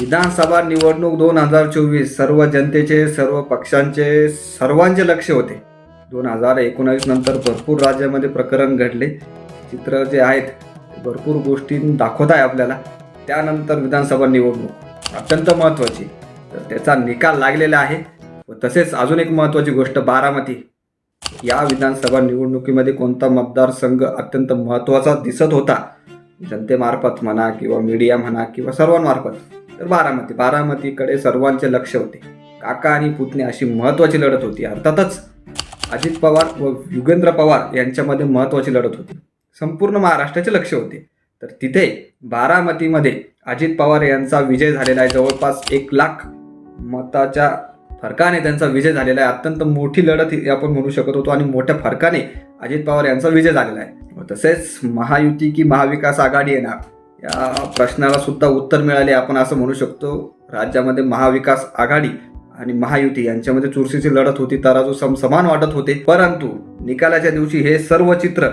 विधानसभा निवडणूक दोन हजार चोवीस सर्व जनतेचे सर्व पक्षांचे सर्वांचे लक्ष होते. दोन हजार एकोणावीस नंतर भरपूर राज्यामध्ये प्रकरण घडले. चित्र जे आहेत भरपूर गोष्टी दाखवत आहे आपल्याला. त्यानंतर विधानसभा निवडणूक अत्यंत महत्त्वाची. तर त्याचा निकाल लागलेला आहे. व तसेच अजून एक महत्त्वाची गोष्ट बारामती. या विधानसभा निवडणुकीमध्ये कोणता मतदारसंघ अत्यंत महत्त्वाचा दिसत होता? जनतेमार्फत म्हणा किंवा मीडिया म्हणा किंवा सर्वांमार्फत. तर बारामती. बारामतीकडे सर्वांचे लक्ष होते. काका आणि पुतणे अशी महत्त्वाची लढत होती. अर्थातच अजित पवार व युगेंद्र पवार यांच्यामध्ये महत्त्वाची लढत होती. संपूर्ण महाराष्ट्राचे लक्ष होते. तर तिथे बारामतीमध्ये अजित पवार यांचा विजय झालेला आहे. जवळपास एक लाख मताच्या फरकाने त्यांचा विजय झालेला आहे. अत्यंत मोठी लढत ही आपण म्हणू शकत होतो आणि मोठ्या फरकाने अजित पवार यांचा विजय झालेला आहे. तसेच महायुती की महाविकास आघाडी येणार. या प्रश्नाला सुद्धा उत्तर मिळाले आपण असं म्हणू शकतो. राज्यामध्ये महाविकास आघाडी आणि महायुती यांच्यामध्ये चुरशीची लढत होती तराजू सम समान वाटत होते. परंतु निकालाच्या दिवशी हे सर्व चित्र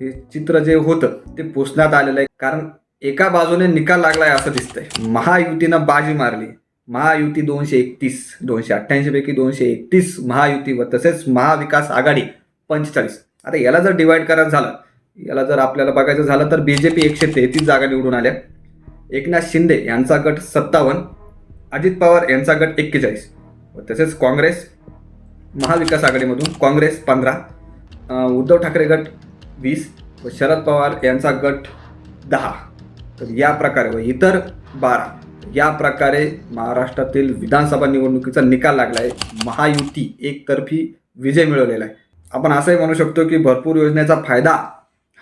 हे चित्र जे होतं ते पुसण्यात आलेलं आहे. कारण एका बाजूने निकाल लागलाय असं दिसतंय. महायुतीनं बाजी मारली. महायुती दोनशे एकतीस दोनशे अठ्ठ्याऐंशी पैकी दोनशे एकतीस महायुती व तसेच महाविकास आघाडी पंचेचाळीस. आता याला जर डिवाइड करायचं झालं याला जर आपल्याला बघायचं झालं तर बी जे पी एकशे तेहतीस जागा निवडून आल्या. एकनाथ शिंदे यांचा गट सत्तावन्न अजित पवार यांचा गट एक्केचाळीस. व तसेच काँग्रेस महाविकास आघाडीमधून काँग्रेस पंधरा उद्धव ठाकरे गट वीस व शरद पवार यांचा गट दहा. तर या प्रकारे व इतर बारा. या प्रकारे महाराष्ट्रातील विधानसभा निवडणुकीचा निकाल लागला आहे महायुती एकतर्फी विजय मिळवलेला आहे. आपण असंही म्हणू शकतो की भरपूर योजनेचा फायदा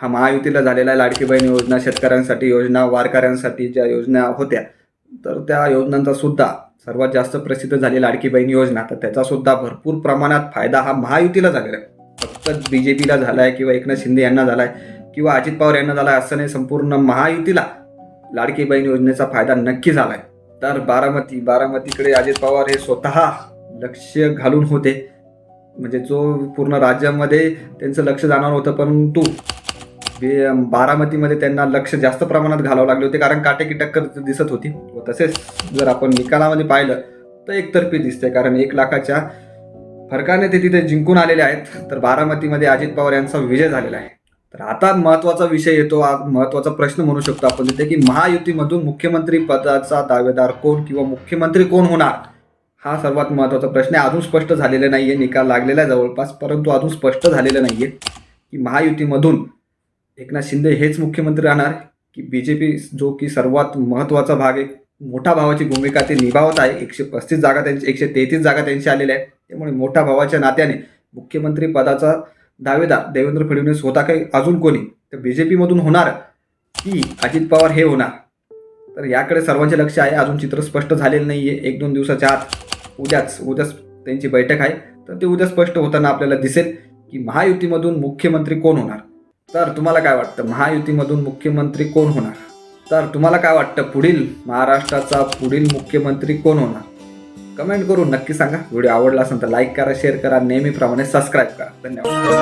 हा महायुतीला झालेला आहे लाडकी बहीण योजना शेतकऱ्यांसाठी योजना वारकऱ्यांसाठी ज्या योजना होत्या तर त्या योजनांचा सुद्धा सर्वात जास्त प्रसिद्ध झाली लाडकी बहीण योजना. तर त्याचा सुद्धा भरपूर प्रमाणात फायदा हा महायुतीला झालेला आहे. फक्त बी जे पीला झाला आहे किंवा एकनाथ शिंदे यांना झाला आहे किंवा अजित पवार यांना झाला आहे असं नाही संपूर्ण महायुतीला लाडकी बहीण योजनेचा फायदा नक्की झाला आहे तर बारामती बारामतीकडे अजित पवार हे स्वतः लक्ष घालून होते. म्हणजे जो पूर्ण राज्यामध्ये त्यांचं लक्ष जाणार होतं परंतु बारामतीमध्ये त्यांना लक्ष जास्त प्रमाणात घालावं लागले होते कारण काटेकी टक्कर दिसत होती. व तसेच जर आपण निकालामध्ये पाहिलं तर एकतर्फी दिसते कारण एक लाखाच्या फरकाने ते तिथे जिंकून आलेले आहेत. तर बारामतीमध्ये अजित पवार यांचा विजय झालेला आहे. तर आता महत्त्वाचा विषय येतो आज महत्त्वाचा प्रश्न म्हणू शकतो आपण तिथे की महायुतीमधून मुख्यमंत्री पदाचा दावेदार कोण किंवा मुख्यमंत्री कोण होणार? हा सर्वात महत्त्वाचा प्रश्न आहे. अजून स्पष्ट झालेला नाही आहे निकाल लागलेला आहे जवळपास परंतु अजून स्पष्ट झालेला नाही आहे की महायुतीमधून एकनाथ शिंदे हेच मुख्यमंत्री राहणार की बी जे पी जो की सर्वात महत्त्वाचा भाग आहे मोठ्या भावाची भूमिका ते निभावत आहे. एकशे पस्तीस जागा त्यांची एकशे तेहतीस जागा त्यांची आलेल्या आहेत. त्यामुळे मोठ्या भावाच्या नात्याने मुख्यमंत्री पदाचा दावेदार देवेंद्र फडणवीस होता काही? अजून कोणी? तर बी जे पीमधून होणार की अजित पवार हे होणार? तर याकडे सर्वांचे लक्ष आहे. अजून चित्र स्पष्ट झालेलं नाही आहे एक दोन दिवसाच्या आत उद्याच उद्याच त्यांची बैठक आहे. तर ते उद्या स्पष्ट होताना आपल्याला दिसेल की महायुतीमधून मुख्यमंत्री कोण होणार? तर तुम्हाला काय वाटतं? महायुतीमधून मुख्यमंत्री कोण होणार? तर तुम्हाला काय वाटतं? पुढील महाराष्ट्राचा पुढील मुख्यमंत्री कोण होणार? कमेंट करून नक्की सांगा. व्हिडिओ आवडला असेल तर लाईक करा शेअर करा. नेहमीप्रमाणे सबस्क्राईब करा. धन्यवाद.